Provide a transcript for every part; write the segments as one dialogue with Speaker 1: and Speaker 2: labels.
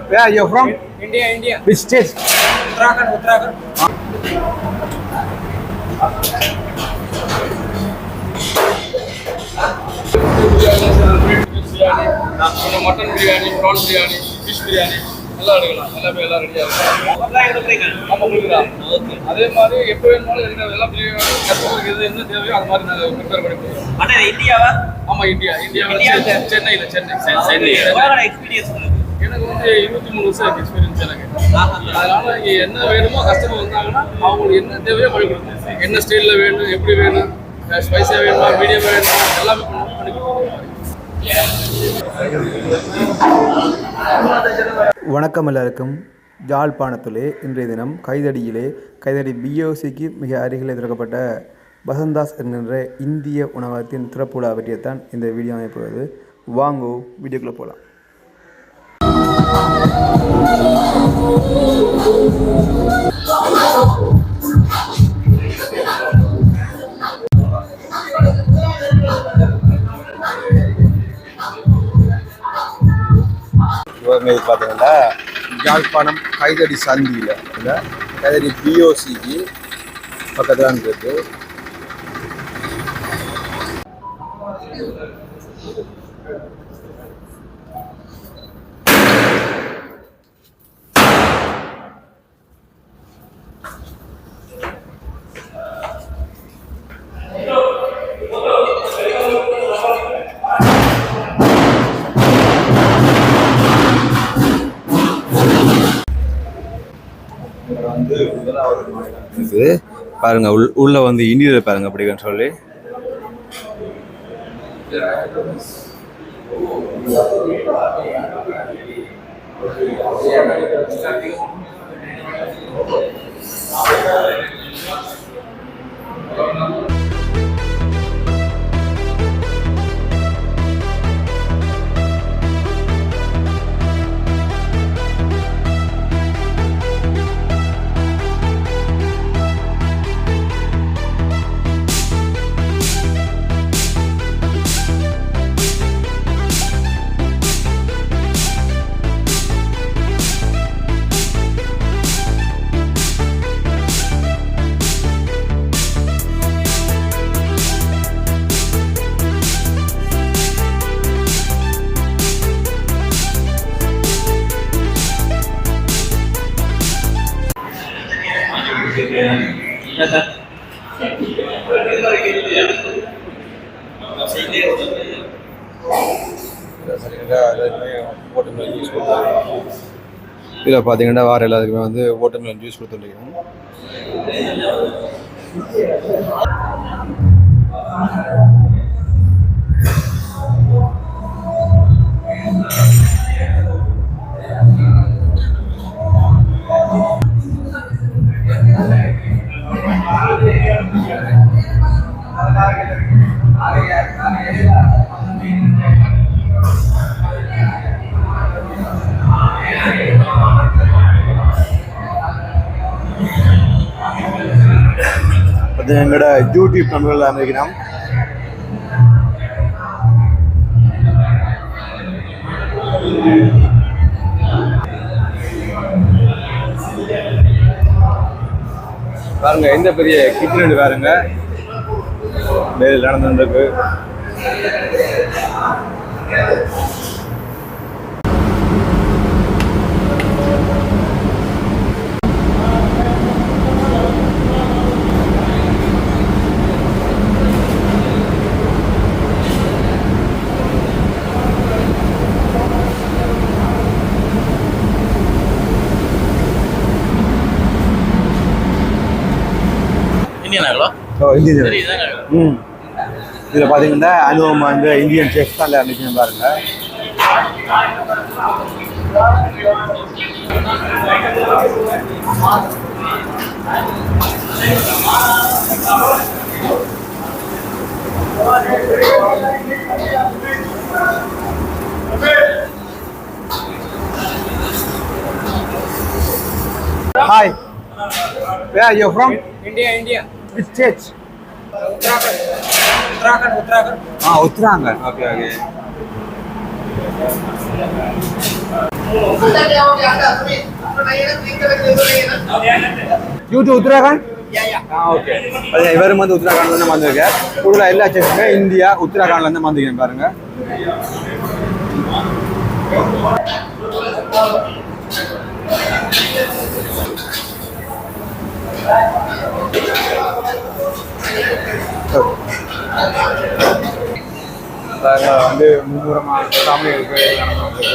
Speaker 1: Where are you from?
Speaker 2: India, India.
Speaker 1: Which state?
Speaker 2: Uttarakhand, Uttarakhand. Mutton biryani prawn biryani fish biryani. எல்லாம் எடுக்கலாம். எல்லாமே எல்லாம் ரெடியாக இருக்கும். நம்ம அதே மாதிரி எப்போ வேணுமாலும் இருக்கிற எல்லாம் பிரியாணி கஸ்டமருக்கு எது என்ன தேவையோ அது மாதிரி நாங்கள் ப்ரிப்பேர் பண்ணி கொடுக்குறோம்
Speaker 3: அண்ணா இந்தியாவா?
Speaker 2: ஆமாம் இந்தியா. இந்தியாவில்
Speaker 3: இந்தியாவுல?
Speaker 2: சென்னையில் சென்னை.
Speaker 3: எவ்வளோ எக்ஸ்பீரியன்ஸ்
Speaker 2: எனக்கு வந்து இருபத்தி மூணு வருஷம் எக்ஸ்பீரியன்ஸ் எனக்கு. அதனால இங்கே என்ன வேணுமோ கஸ்டமர் வந்தாங்கன்னா அவங்களுக்கு என்ன தேவையோ பண்ணி கொடுப்போம் என்ன ஸ்டைலில் வேணும் எப்படி வேணும் ஸ்பைஸாக வேணுமா மீடியம் வேணுமா எல்லாமே பண்ணி பண்ணி கொடுப்போம்
Speaker 4: வணக்கம் எல்லாருக்கும். யாழ்ப்பாணத்திலே இன்றைய தினம் கைதடியிலே கைதடி பிஓசிக்கு மிக அருகில் திறக்கப்பட்ட வசந்தாஸ் என்கின்ற இந்திய உணவகத்தின் திறப்புலா பற்றியத்தான் இந்த வீடியோ அமைப்புவது வாங்கோ வீடியோக்குள்ளே போகலாம்.
Speaker 1: இது பார்த்தீங்கன்னா யாழ்ப்பாணம் கைதடி சந்தியில் கைதடி பிஓசிக்கு பக்கத்தில் இருக்குது இருக்குது. பாருங்க உள் உள்ள வந்து இன்டீரியர் பாருங்க அப்படிங்கன்னு சொல்லி. இதில் பார்த்தீங்கன்னா வார எல்லாத்துக்குமே வந்து ஓட்டமில் ஜூஸ் கொடுத்துருக்கோம் அது எங்களோட யூடியூப் நண்பர்கள் அமைக்கணும் பாருங்க எந்த பெரிய கிச்சன் பாருங்க. வேலை நடந்துருக்கு. ஓ இந்தியன் ம். இதில் பார்த்தீங்கன்னா அனுபவம் வந்து இந்தியன் செஃப் தான் இருந்துச்சுன்னு பாருங்க. Hi, where are you from?
Speaker 2: India India
Speaker 1: State?
Speaker 2: Uttarakhand. Uttarakhand Uttarakhand.
Speaker 1: Ah, Uttarakhand. Okay, okay. You to Uttarakhand okay இவரும் வந்து உத்தராகண்ட்ல இருந்து வந்திருக்கார். ஃபுல்லாக எல்லா செஃப்மே இந்தியா உத்தராகண்ட்ல இருந்து வந்திருக்கேன் பாருங்க. பாருங்க, வந்து மும்முரமாக சாமிகளுக்கு நடந்துருக்கு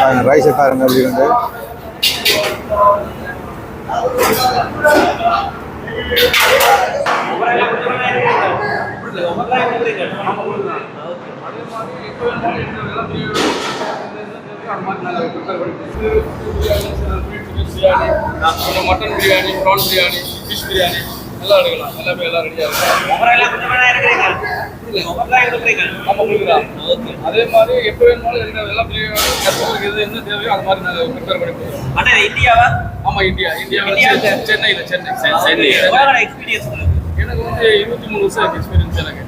Speaker 1: பாருங்க ரைஸை பாருங்க அப்படி வந்து.
Speaker 2: Mutton biryani prawn biryani fish biryani எல்லாம் எடுக்கலாம் எல்லாமே எல்லாம் ரெடியாக இருக்கும் அதே மாதிரி எப்போ வேணுமாலும் பிரியாணி கஸ்டமருக்கு எது என்ன தேவையோ அது மாதிரி நாங்கள் ப்ரிப்பேர்
Speaker 3: அண்ணா இந்தியாவா?
Speaker 2: ஆமா இந்தியா.
Speaker 3: இந்தியாவுக்கு?
Speaker 2: சென்னையில் சென்னை. சென்னை.
Speaker 3: எக்ஸ்பீரியன்ஸ்
Speaker 2: எனக்கு வந்து இருபத்தி மூணு வருஷம் எக்ஸ்பீரியன்ஸ் எனக்கு.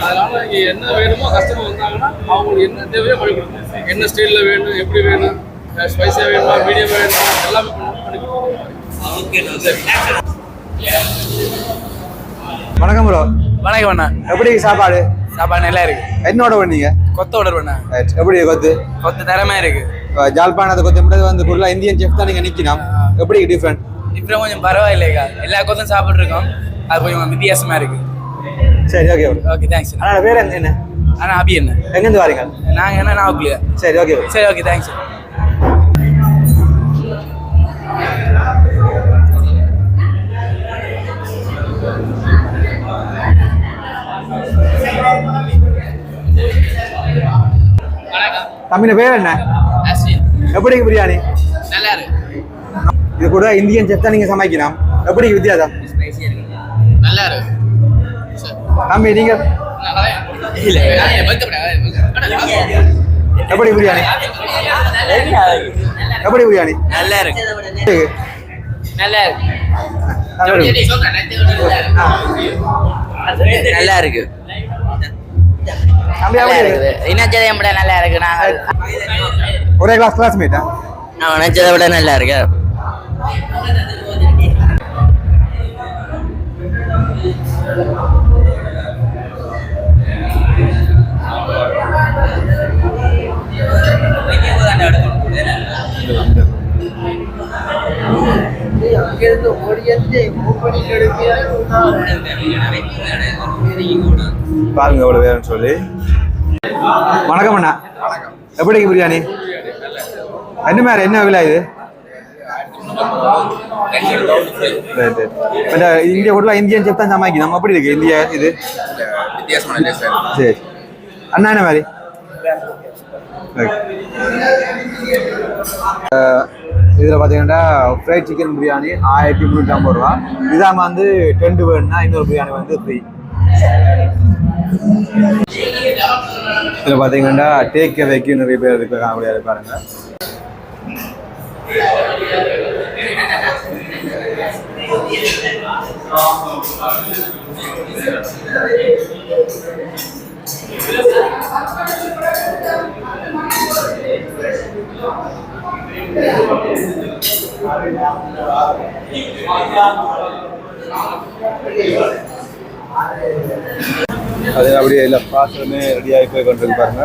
Speaker 2: அதனால இங்க என்ன வேணுமோ கஸ்டமர் வந்தாங்கன்னா அவங்களுக்கு என்ன தேவையோ பண்ணி கொடுக்கணும் என்ன ஸ்டைல்ல வேணும் எப்படி வேணும் ஸ்பைஸியாக வேணுமா மீடியம் வேணுமா எல்லாமே பண்ணி
Speaker 3: சரி.
Speaker 1: வணக்கம் ப்ரோ
Speaker 5: வணக்கம் அண்ணா.
Speaker 1: எப்படி சாப்பாடு?
Speaker 5: சாப்பாடு நல்லா இருக்கு.
Speaker 1: என்னோட பண்ணீங்க?
Speaker 5: கொத்த ஆர்டர் பண்ண.
Speaker 1: Right. எப்படி கொத்து?
Speaker 5: கொத்த தரமா இருக்கு.
Speaker 1: ஜாழ்ப்பாணத்தை கொத்து மட்டும் வந்து ஃபுல்லாக இந்தியன் செஃப் தான் நீங்கள் நிற்கணும் எப்படி டிஃப்ரெண்ட்
Speaker 5: இப்போ கொஞ்சம் பரவாயில்லைக்கா. எல்லா கொத்தும் சாப்பிட்ருக்கோம் அது கொஞ்சம் வித்தியாசமா இருக்கு.
Speaker 1: சரி ஓகே ப்ரோ
Speaker 5: ஓகே தேங்க்ஸ்
Speaker 1: ஆனால் வேற என்ன
Speaker 5: அண்ணா அபி என்ன?
Speaker 1: எங்கேருந்து வரீங்க?
Speaker 5: நாங்கள் என்ன நாவுக்குலையா
Speaker 1: சரி ஓகே
Speaker 5: சரி ஓகே தேங்க்ஸ்
Speaker 1: தம்பின பேர் என்ன? எப்படி பிரியாணி?
Speaker 5: நல்லா இருக்கு.
Speaker 1: இது கூட இந்தியன் செஃப் தான் நீங்கள் சமைக்கணும். எப்படி வித்தியாசம்?
Speaker 5: நல்லா இருக்கு
Speaker 1: தம்பி
Speaker 5: இல்ல.
Speaker 1: எப்படி பிரியாணி. எப்படி பிரியாணி.
Speaker 5: நல்லா இருக்கு. நல்லா இருக்கு. நல்லா இருக்கு.
Speaker 1: தம்பி எப்படி இருக்கு.
Speaker 5: நினைச்சதை விட நல்லா இருக்கு. நாங்கள்
Speaker 1: ஒரே கிளாஸ் கிளாஸ்மேட்டா
Speaker 5: நான் நினைச்சதை விட நல்லா இருக்கு?
Speaker 1: பாருங்க எவ்வளோ வேணும்னு சொல்லி. வணக்கம் அண்ணா. எப்படி பிரியாணி? என்ன மாதிரி என்ன விலை இது? இந்தியா ஃபுல்லாக இந்தியன் செஃப் தான் சமைக்கணும் நம்ம எப்படி இருக்கு இந்தியா இது சரி அண்ணா என்ன மாதிரி இதில் பார்த்தீங்கன்னா ஃப்ரைட் சிக்கன் பிரியாணி ஆயிரத்தி முந்நூற்றி ஐம்பது ரூபா இதாம வந்து டென்ட் வேணும்னா இன்னொரு பிரியாணி வந்து ஃப்ரீ இதில் பார்த்தீங்கன்னா டேக் அவேக்கு நிறைய பேர் இருக்காங்க முடியாது பாருங்க அது அப்படியே இல்லை பாத்திரமே ரெடியாகி போய் கொண்டு பாருங்க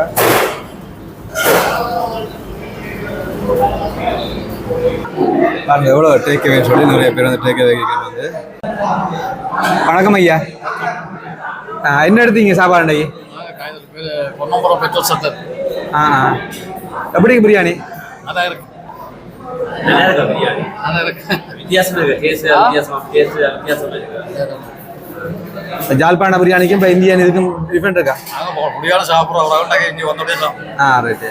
Speaker 1: பாருங்க எவ்வளோ டேக் அவேன்னு சொல்லி நிறைய பேர் வந்து டேக் அவே வந்து. வணக்கம் ஐயா. என்ன எடுத்தீங்க சாப்பாடு அன்னைக்கு? ஆ. எப்படி பிரியாணி
Speaker 2: அதான் இருக்கு
Speaker 3: நல்லா இருக்கு பிரியாணி?
Speaker 2: அதான் இருக்கு
Speaker 3: வித்தியாசம் இருக்கு டேஸ்ட் வித்தியாசம் டேஸ்ட் வித்தியாசம் இருக்கு
Speaker 1: ஜாழ்ப்பாண பிரியாணிக்கும் இப்போ இந்தியன் இதுக்கும் டிஃப்ரெண்ட் இருக்கா?
Speaker 2: முடியாத சாப்பிட்றோம் இங்கே வந்தோடனே
Speaker 1: ஆ ரைட்டு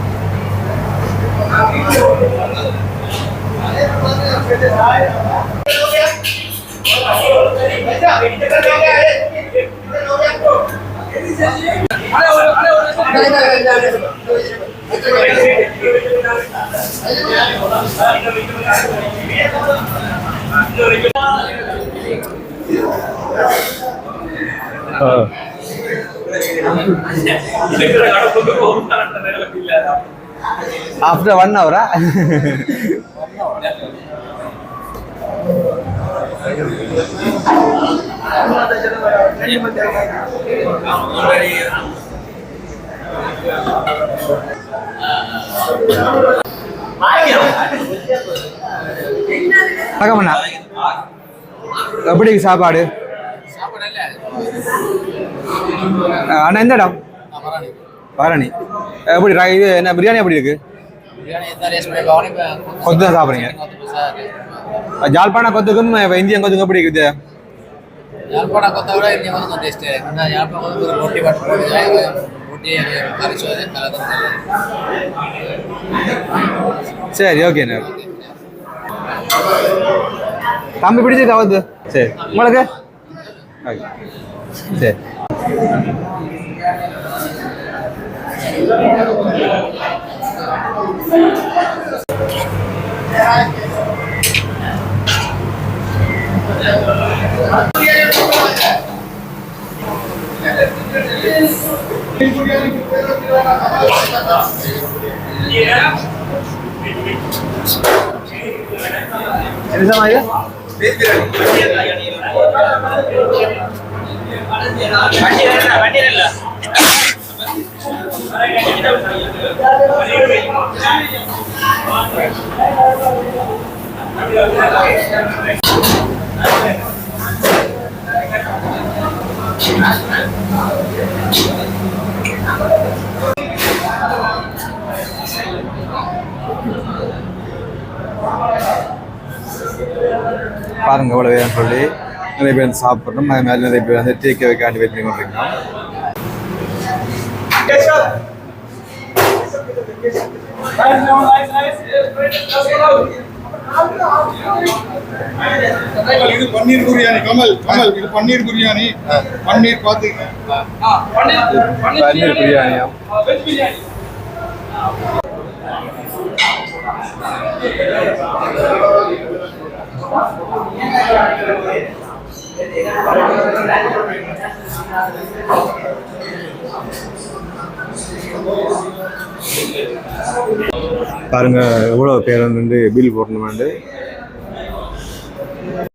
Speaker 1: ഇതൊക്കെ കാണുമ്പോൾ പോകുന്ന ஆஃப்டர் ஒன் ஹவரா வணக்கம் அண்ணா. எப்படி சாப்பாடு? அண்ணா எந்த இடம் பரணி. எப்படி இது என்ன பிரியாணி எப்படி இருக்கு? கொத்து தான் சாப்பிட்றீங்க. ஜாழ்ப்பாண கொத்துக்கும் இப்ப இந்தியன் கொத்துக்கும் எப்படி இருக்குது?
Speaker 5: யாழ்ப்பாண கொத்தவரை இங்கே வந்து கொஞ்சம் டேஸ்ட்டு இந்த யாழ்ப்பாணம் வந்து ஒரு ரொட்டி பட்டு போட்டு ரொட்டி கரைச்சி வந்து கலந்து
Speaker 1: சரி ஓகேண்ணே தம்பி பிடிச்சிருக்கா வந்து சரி. உங்களுக்கு? ஓகே சரி. என்ன இல்ல பாருங்க எவ்வளோ வேணும் சொல்லி நிறைய பேர் வந்து அது மாதிரி நிறைய பேர் வந்து டேக் வைக்காண்டி வெயிட் பண்ணி கொண்டிருக்கோம்
Speaker 2: இது பன்னீர் பிரியாணி கமல் கமல் இது பன்னீர் பிரியாணி. பன்னீர் பாத்துக்க
Speaker 1: பன்னீர் பிரியாணியா
Speaker 6: பிரியாணி.
Speaker 1: பாருங்க எவ்வளோ பேர் வந்து பில் போடணுமாண்டு?